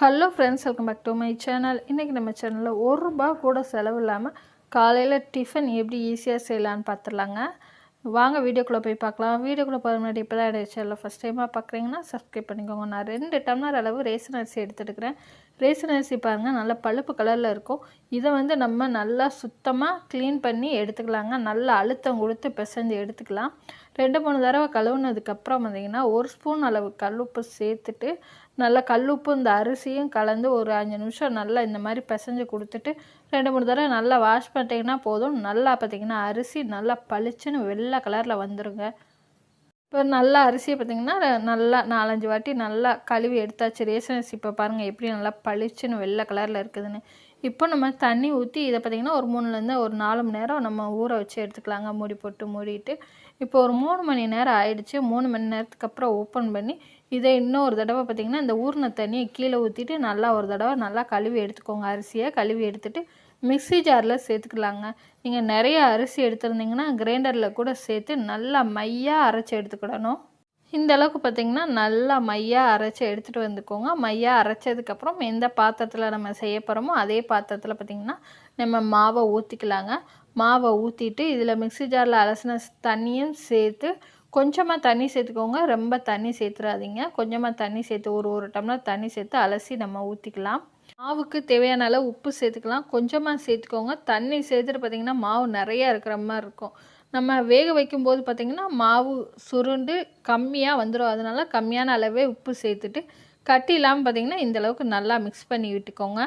Hello friends welcome back to my channel இன்றைக்கி நம்ம சேனலில் ஒரு ரூபா கூட செலவு இல்லாமல் காலையில் டிஃபன் எப்படி ஈஸியாக செய்யலான்னு பார்த்துடலாங்க வாங்க வீடியோக்குள்ளே போய் பார்க்கலாம். வீடியோக்குள்ளே போகிற முன்னாடி இப்போ தான் சேனலில் ஃபஸ்ட் டைமாக பார்க்குறீங்கன்னா சப்ஸ்கிரைப் பண்ணிக்கோங்க. நான் ரெண்டு டம்ளர் அளவு ரேசன் அரிசி எடுத்துட்டுக்கிறேன் ரேசன் அரிசி பாருங்கள் நல்லா பழுப்பு கலரில் இருக்கும். இதை வந்து நம்ம நல்லா சுத்தமாக க்ளீன் பண்ணி எடுத்துக்கலாங்க. நல்லா அழுத்தம் கொடுத்து பிசைஞ்சு எடுத்துக்கலாம். ரெண்டு மூணு தடவை கழுவுனதுக்கப்புறம் பார்த்திங்கன்னா ஒரு ஸ்பூன் அளவு கல்லுப்பு சேர்த்துட்டு நல்லா கல்லுப்பு இந்த அரிசியும் கலந்து ஒரு அஞ்சு நிமிஷம் நல்லா இந்த மாதிரி பிசைஞ்சு கொடுத்துட்டு ரெண்டு மூணு தடவை நல்லா வாஷ் பண்ணிட்டீங்கன்னா போதும். நல்லா பார்த்திங்கன்னா அரிசி நல்லா பளிச்சுன்னு வெள்ளை கலரில் வந்துடுங்க இப்போ நல்லா அரிசியை பார்த்திங்கன்னா நல்லா நாலஞ்சு வாட்டி நல்லா கழுவி எடுத்தாச்சு. ரேஷன் அரிசி இப்போ பாருங்கள் எப்படி நல்லா பளிச்சுன்னு வெள்ளை கலரில் இருக்குதுன்னு. இப்போ நம்ம தண்ணி ஊற்றி இதை பார்த்திங்கன்னா ஒரு மூணுலேருந்து ஒரு நாலு மணி நேரம் நம்ம ஊற வச்சு எடுத்துக்கலாங்க. மூடி போட்டு மூடிட்டு. இப்போ ஒரு மூணு மணி நேரம் ஆயிடுச்சு. மூணு மணி நேரத்துக்கு அப்புறம் ஓப்பன் பண்ணி இதை இன்னும் ஒரு தடவை பார்த்திங்கன்னா இந்த ஊறின தண்ணியை கீழே ஊற்றிட்டு நல்லா ஒரு தடவை நல்லா கழுவி எடுத்துக்கோங்க. அரிசியை கழுவி எடுத்துகிட்டு மிக்ஸி ஜாரில் சேர்த்துக்கலாங்க. நீங்கள் நிறைய அரிசி எடுத்துருந்தீங்கன்னா கிரைண்டரில் கூட சேர்த்து நல்லா மையாக அரைச்சி எடுத்துக்கிடணும். இந்த அளவுக்கு பார்த்திங்கன்னா நல்லா மையாக அரைச்சி எடுத்துகிட்டு வந்துக்கோங்க. மையாக அரைச்சதுக்கப்புறம் எந்த பாத்திரத்தில் நம்ம செய்ய போகிறோமோ அதே பாத்திரத்தில் பார்த்திங்கன்னா நம்ம மாவை ஊற்றிக்கலாங்க மாவை ஊற்றிட்டு இதில் மிக்ஸி ஜாரில் அலசின தண்ணியும் சேர்த்து கொஞ்சமாக தண்ணி சேர்த்துக்கோங்க. ரொம்ப தண்ணி சேர்த்துடாதீங்க கொஞ்சமாக தண்ணி சேர்த்து ஒரு ஒரு டம்ளர் தண்ணி சேர்த்து அலசி நம்ம ஊற்றிக்கலாம் மாவுக்கு தேவையான அளவு உப்பு சேர்த்துக்கலாம். கொஞ்சமாக சேர்த்துக்கோங்க. தண்ணி சேர்த்துட்டு பார்த்திங்கன்னா மாவு நிறையா இருக்கிற மாதிரி இருக்கும். நம்ம வேக வைக்கும்போது பார்த்திங்கன்னா மாவு சுருண்டு கம்மியாக வந்துடும் அதனால கம்மியான அளவே உப்பு சேர்த்துட்டு கட்டி இல்லாமல் பார்த்திங்கன்னா இந்தளவுக்கு நல்லா மிக்ஸ் பண்ணி விட்டுக்கோங்க.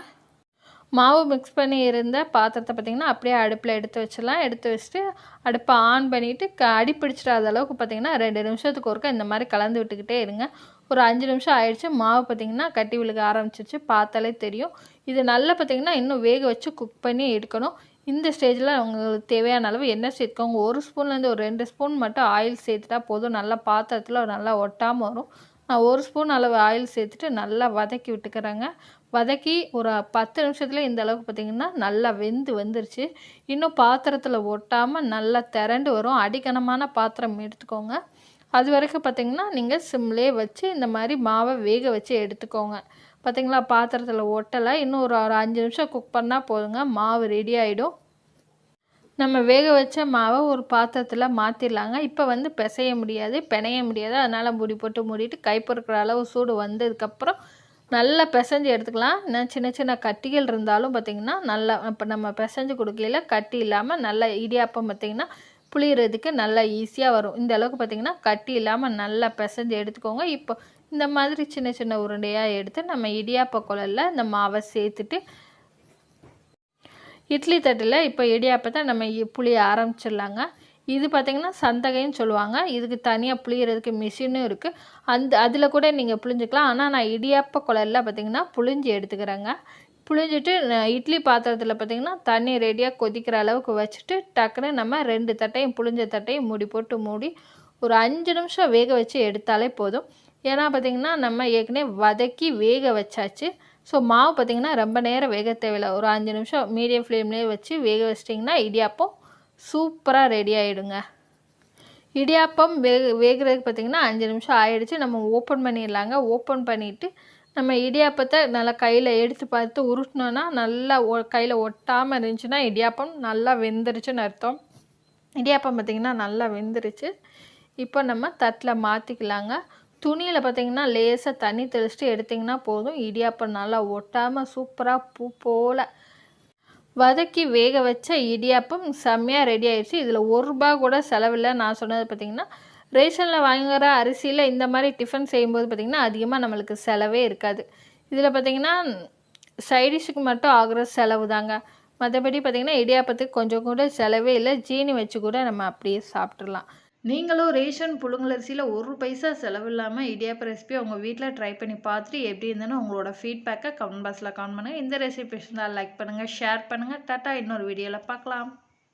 மாவு மிக்ஸ் பண்ணி இருந்த பாத்திரத்தை பார்த்திங்கன்னா அப்படியே அடுப்பில் எடுத்து வச்சிடலாம். எடுத்து வச்சுட்டு அடுப்பை ஆன் பண்ணிவிட்டு க அடி பிடிச்சிடாத அளவுக்கு பார்த்திங்கன்னா ரெண்டு நிமிஷத்துக்கு ஒருக்கா இந்த மாதிரி கலந்து விட்டுக்கிட்டே இருங்க. ஒரு அஞ்சு நிமிஷம் ஆயிடுச்சு. மாவு பார்த்திங்கன்னா கட்டி விழுக ஆரம்பிச்சிச்சு பார்த்தாலே தெரியும். இது நல்லா பார்த்திங்கன்னா இன்னும் வேக வச்சு குக் பண்ணி எடுக்கணும். இந்த ஸ்டேஜில் உங்களுக்கு தேவையான அளவு எண்ணெய் சேர்த்துக்கோங்க. ஒரு ஸ்பூன்லேருந்து ஒரு ரெண்டு ஸ்பூன் மட்டும் ஆயில் சேர்த்துட்டா போதும். நல்லா பாத்திரத்தில் நல்லா ஒட்டாமல் வரும். நான் ஒரு ஸ்பூன் அளவு ஆயில் சேர்த்துட்டு நல்லா வதக்கி விட்டுக்கிறேங்க. வதக்கி ஒரு பத்து நிமிஷத்தில் இந்த அளவுக்கு பார்த்திங்கன்னா நல்லா வெந்து வந்துருச்சு. இன்னும் பாத்திரத்தில் ஒட்டாமல் நல்லா திரண்டு வரும். அடிக்கனமான பாத்திரம் எடுத்துக்கோங்க. அது வரைக்கும் பார்த்திங்கன்னா நீங்கள் சிம்லே வச்சு இந்த மாதிரி மாவை வேக வச்சு எடுத்துக்கோங்க. பார்த்திங்களா? பாத்திரத்தில் ஒட்டலை. இன்னும் ஒரு ஒரு அஞ்சு நிமிஷம் குக் பண்ணால் போதுங்க. மாவு ரெடி ஆகிடும் நம்ம வேக வச்ச மாவை ஒரு பாத்திரத்தில் மாற்றிடலாங்க இப்போ வந்து பிசைய முடியாது பிணைய முடியாது. அதனால் முடி போட்டு மூடிட்டு கை பொறுக்கிற அளவு சூடு வந்ததுக்கப்புறம் நல்லா பிசைஞ்சு எடுத்துக்கலாம். சின்ன சின்ன கட்டிகள் இருந்தாலும் பார்த்திங்கன்னா நல்லா இப்போ நம்ம பிசைஞ்சு கொடுக்கல கட்டி இல்லாமல் நல்லா இடியாப்பம் பார்த்திங்கன்னா புளியறதுக்கு நல்லா ஈஸியாக வரும். இந்த அளவுக்கு பார்த்திங்கன்னா கட்டி இல்லாமல் நல்லா பிசைஞ்சு எடுத்துக்கோங்க. இப்போ இந்த மாதிரி சின்ன சின்ன உருண்டையாக எடுத்து நம்ம இடியாப்ப குழலில் இந்த மாவை சேர்த்துட்டு இட்லி தட்டில் இப்போ இடியாப்பத்தை நம்ம புளிய ஆரம்பிச்சிடலாங்க. இது பார்த்திங்கன்னா சந்தகைன்னு சொல்லுவாங்க. இதுக்கு தனியாக புளியறதுக்கு மிஷினும் இருக்குது அந்த அதில் கூட நீங்கள் புளிஞ்சிக்கலாம். ஆனால் நான் இடியாப்ப குழலில் பார்த்திங்கன்னா புளிஞ்சு எடுத்துக்கிறேங்க. புழிஞ்சிட்டு இட்லி பாத்திரத்தில் பார்த்திங்கன்னா தண்ணி ரெடியாக கொதிக்கிற அளவுக்கு வச்சுட்டு டக்குன்னு நம்ம ரெண்டு தட்டையும் புளிஞ்ச தட்டையும் மூடி போட்டு மூடி ஒரு அஞ்சு நிமிஷம் வேக வச்சு எடுத்தாலே போதும். ஏன்னா பார்த்திங்கன்னா நம்ம ஏற்கனவே வதக்கி வேக வச்சாச்சு. ஸோ மாவு பார்த்திங்கன்னா ரொம்ப நேரம் வேக தேவையில்லை. ஒரு அஞ்சு நிமிஷம் மீடியம் ஃப்ளேம்லேயே வச்சு வேக வச்சிட்டிங்கன்னா இடியாப்பம் சூப்பராக ரெடி ஆகிடுங்க இடியாப்பம் வேக வேகிறதுக்கு பார்த்திங்கன்னா அஞ்சு நிமிஷம் ஆயிடுச்சு. நம்ம ஓப்பன் பண்ணிடலாங்க. ஓப்பன் பண்ணிவிட்டு நம்ம இடியாப்பத்தை நல்லா கையில் எடுத்து பார்த்து உருட்டினோன்னா நல்லா ஒ கையில் ஒட்டாமல் இருந்துச்சுன்னா இடியாப்பம் நல்லா வெந்துருச்சுன்னு அர்த்தம். இடியாப்பம் பார்த்திங்கன்னா நல்லா வெந்துருச்சு. இப்போ நம்ம தட்டில் மாற்றிக்கலாங்க துணியில் பார்த்திங்கன்னா லேசாக தண்ணி தெளிச்சுட்டு எடுத்திங்கன்னா போதும். இடியாப்பம் நல்லா ஒட்டாமல் சூப்பராக பூ போல். வதக்கி வேக வச்ச இடியாப்பம் செம்மையாக ரெடி ஆயிடுச்சு. இதில் ஒரு ரூபா கூட செலவில்லை. நான் சொன்னது பார்த்திங்கன்னா ரேஷனில் வாங்குகிற அரிசியில் இந்த மாதிரி டிஃபன் செய்யும்போது பார்த்திங்கன்னா அதிகமாக நம்மளுக்கு செலவே இருக்காது. இதில் பார்த்திங்கன்னா சைடிஷுக்கு மட்டும் ஆகிற செலவு தாங்க. மற்றபடி பார்த்திங்கன்னா இடியாப்பத்துக்கு கொஞ்சம் கூட செலவே இல்லை. ஜீனி வச்சு கூட நம்ம அப்படியே சாப்பிட்றலாம் நீங்களும் ரேஷன் புழுங்கலரிசியில் ஒரு பைசா செலவு இல்லாமல் இடியாப்ப ரெசிபி உங்கள் வீட்டில் ட்ரை பண்ணி பார்த்துட்டு எப்படி இருந்ததுன்னு உங்களோட ஃபீட்பேக்கை கமெண்ட் பாக்ஸில் கமெண்ட் பண்ணுங்கள் இந்த ரெசிபி இருந்தால் லைக் பண்ணுங்கள் ஷேர் பண்ணுங்கள் டாட்டா இன்னொரு வீடியோவில் பார்க்கலாம்.